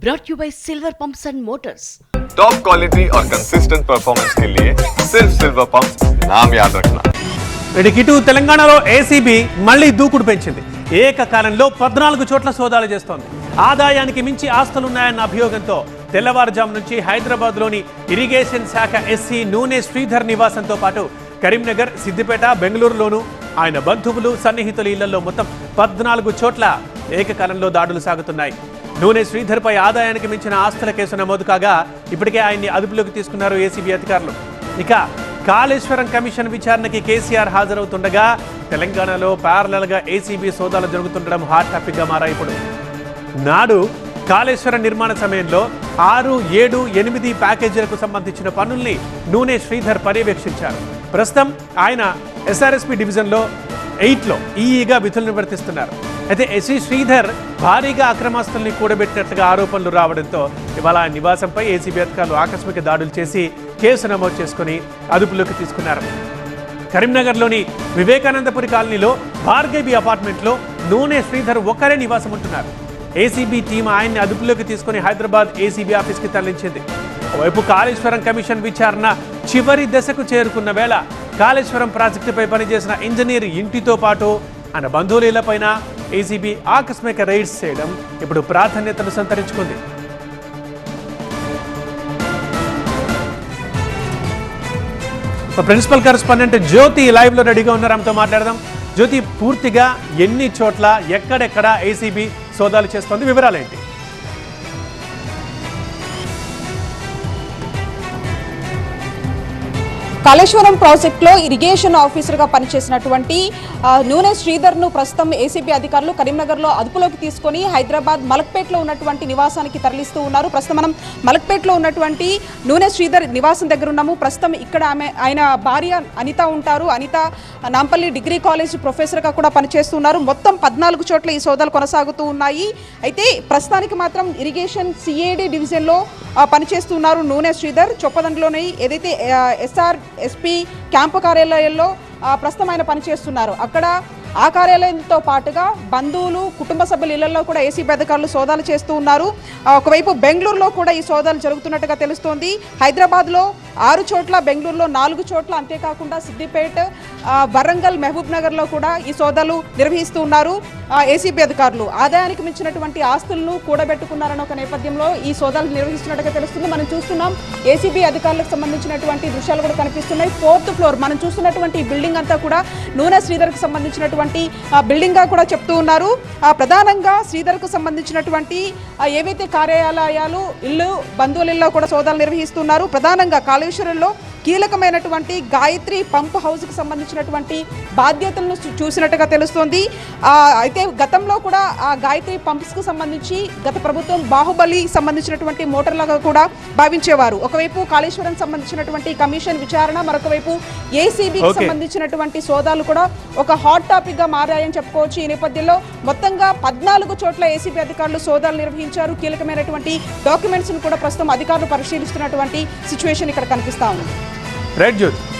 brought you by Silver Pumps and Motors. Top quality और consistent performance के लिए सिर्फ सिल्वर पंप नाम याद रखना వీడికి ఇటు తెలంగాణలో ఏసీబీ మళ్లీ దూకుడు పెంచింది ఏకకాలంలో పద్నాలుగు చోట్ల సోదాలు చేస్తోంది ఆదాయానికి మించి ఆస్తులున్నాయన్న అభియోగంతో తెల్లవారుజాము నుంచి హైదరాబాద్లోని ఇరిగేషన్ శాఖ ఎస్సీ నూనె శ్రీధర్ నివాసంతో పాటు కరీంనగర్ సిద్దిపేట బెంగళూరులోను ఆయన బంధువులు సన్నిహితుల ఇళ్లలో మొత్తం పద్నాలుగు చోట్ల ఏకకాలంలో దాడులు సాగుతున్నాయి నూనె శ్రీధర్పై ఆదాయానికి మించిన ఆస్తుల కేసు నమోదు కాగా ఇప్పటికే ఆయన్ని అదుపులోకి తీసుకున్నారు ఏసీబీ అధికారులు. ఇక కాళేశ్వరం కమిషన్ విచారణకి కేసీఆర్ హాజరవుతుండగా తెలంగాణలో ప్యారలల్గా ఏసీబీ సోదాలు జరుగుతుండడం హాట్ టాపిక్గా మారాయి ఇప్పుడు. నాడు కాళేశ్వరం నిర్మాణ సమయంలో ఆరు ఏడు ఎనిమిది ప్యాకేజీలకు సంబంధించిన పనుల్ని నూనె శ్రీధర్ పర్యవేక్షించారు. ప్రస్తుతం ఆయన ఎస్ఆర్ఎస్పి డివిజన్లో ఎయిట్లో ఈఈగా విధులు నిర్వర్తిస్తున్నారు. అయితే ఎస్వి శ్రీధర్ భారీగా అక్రమాస్తుల్ని కూడబెట్టినట్లుగా ఆరోపణలు రావడంతో ఇవాళ ఆ నివాసంపై ఏసీబీ అధికారులు ఆకస్మిక దాడులు చేసి కేసు నమోదు చేసుకుని అదుపులోకి తీసుకున్నారు. కరీంనగర్లోని వివేకానందపురి కాలనీలో భార్గవి అపార్ట్మెంట్లో నూనె శ్రీధర్ ఒక్కరే నివాసం ఉంటున్నారు. ఏసీబీ టీం ఆయన్ని అదుపులోకి తీసుకుని హైదరాబాద్ ఏసీబీ ఆఫీస్కి తరలించింది. వైపు కాళేశ్వరం కమిషన్ విచారణ చివరి దశకు చేరుకున్న వేళ కాళేశ్వరం ప్రాజెక్టుపై పనిచేసిన ఇంజనీర్ ఇంటితో పాటు ఆయన బంధువుల ఇళ్ళపైన ఏసీబీ ఆకస్మిక రైడ్స్ చేయడం ఇప్పుడు ప్రాధాన్యతను సంతరించుకుంది. ప్రిన్సిపల్ కరెస్పాండెంట్ జ్యోతి లైవ్లో రెడీగా ఉన్నారు. ఆమెతో మాట్లాడదాం. జ్యోతి పూర్తిగా ఎన్ని చోట్ల ఎక్కడెక్కడ ఏసీబీ సోదాలు చేస్తోంది? వివరాలు కాళేశ్వరం ప్రాజెక్టులో ఇరిగేషన్ ఆఫీసర్గా పనిచేసినటువంటి నూనె శ్రీధర్ను ప్రస్తుతం ఏసీబీ అధికారులు కరీంనగర్లో అదుపులోకి తీసుకొని హైదరాబాద్ మలక్పేటలో ఉన్నటువంటి నివాసానికి తరలిస్తూ ఉన్నారు. ప్రస్తుతం మనం మలక్పేటలో ఉన్నటువంటి నూనె శ్రీధర్ నివాసం దగ్గర ఉన్నాము. ప్రస్తుతం ఇక్కడ ఆమె ఆయన భార్య అనిత ఉంటారు. అనిత నాంపల్లి డిగ్రీ కాలేజ్ ప్రొఫెసర్గా కూడా పనిచేస్తున్నారు మొత్తం పద్నాలుగు చోట్ల ఈ సోదాలు కొనసాగుతూ ఉన్నాయి. అయితే ప్రస్తుతానికి మాత్రం ఇరిగేషన్ సిఏడి డివిజన్లో పనిచేస్తున్నారు నూనె శ్రీధర్. చొప్పదండలోనే ఏదైతే ఎస్ఆర్ ఎస్పీ క్యాంపు కార్యాలయాల్లో ఆ, ప్రస్తుతం ఆయన పనిచేస్తున్నారు. అక్కడ ఆ కార్యాలయంతో పాటుగా బంధువులు కుటుంబ సభ్యుల ఇళ్ళలో కూడా ఏసీబీ అధికారులు సోదాలు చేస్తూ ఉన్నారు. ఒకవైపు బెంగళూరులో కూడా ఈ సోదాలు జరుగుతున్నట్టుగా తెలుస్తోంది. హైదరాబాద్లో ఆరు చోట్ల బెంగళూరులో నాలుగు చోట్ల అంతేకాకుండా సిద్దిపేట వరంగల్ మహబూబ్ నగర్లో కూడా ఈ సోదాలు నిర్వహిస్తూ ఉన్నారు ఏసీబీ అధికారులు. ఆదాయానికి మించినటువంటి ఆస్తులను కూడబెట్టుకున్నారన్న ఒక నేపథ్యంలో ఈ సోదాలు నిర్వహిస్తున్నట్టుగా తెలుస్తుంది. మనం చూస్తున్నాం ఏసీబీ అధికారులకు సంబంధించినటువంటి దృశ్యాలు కూడా కనిపిస్తున్నాయి. ఫోర్త్ ఫ్లోర్ మనం చూస్తున్నటువంటి బిల్డింగ్ అంతా కూడా నూనె శ్రీధర్కి సంబంధించినటువంటి ఆ, బిల్డింగ్గా కూడా చెప్తూ ఉన్నారు. ఆ, ప్రధానంగా శ్రీధర్కు సంబంధించినటువంటి ఏవైతే కార్యాలయాలు ఇల్లు బంధువుల ఇళ్ళలో కూడా సోదాలు నిర్వహిస్తున్నారు. ప్రధానంగా కాళేశ్వరంలో కీలకమైనటువంటి గాయత్రి పంప్ హౌస్కి సంబంధించినటువంటి బాధ్యతలను చూసినట్టుగా తెలుస్తోంది. ఆ, అయితే గతంలో కూడా ఆ గాయత్రి పంప్స్కు సంబంధించి గత ప్రభుత్వం బాహుబలి సంబంధించినటువంటి మోటార్లుగా కూడా భావించేవారు. ఒకవైపు కాళేశ్వరం సంబంధించినటువంటి కమిషన్ విచారణ మరొక వైపు ఏసీబీకి. సంబంధించినటువంటి సోదాలు కూడా ఒక హాట్ టాపిక్గా మారాయని చెప్పుకోవచ్చు. ఈ నేపథ్యంలో మొత్తంగా పద్నాలుగు చోట్ల ఏసీబీ అధికారులు సోదాలు నిర్వహించారు. కీలకమైనటువంటి డాక్యుమెంట్స్ను కూడా ప్రస్తుతం అధికారులు పరిశీలిస్తున్నటువంటి సిచ్యువేషన్ ఇక్కడ కనిపిస్తా ఉంది. రైట్ జ్యోతి.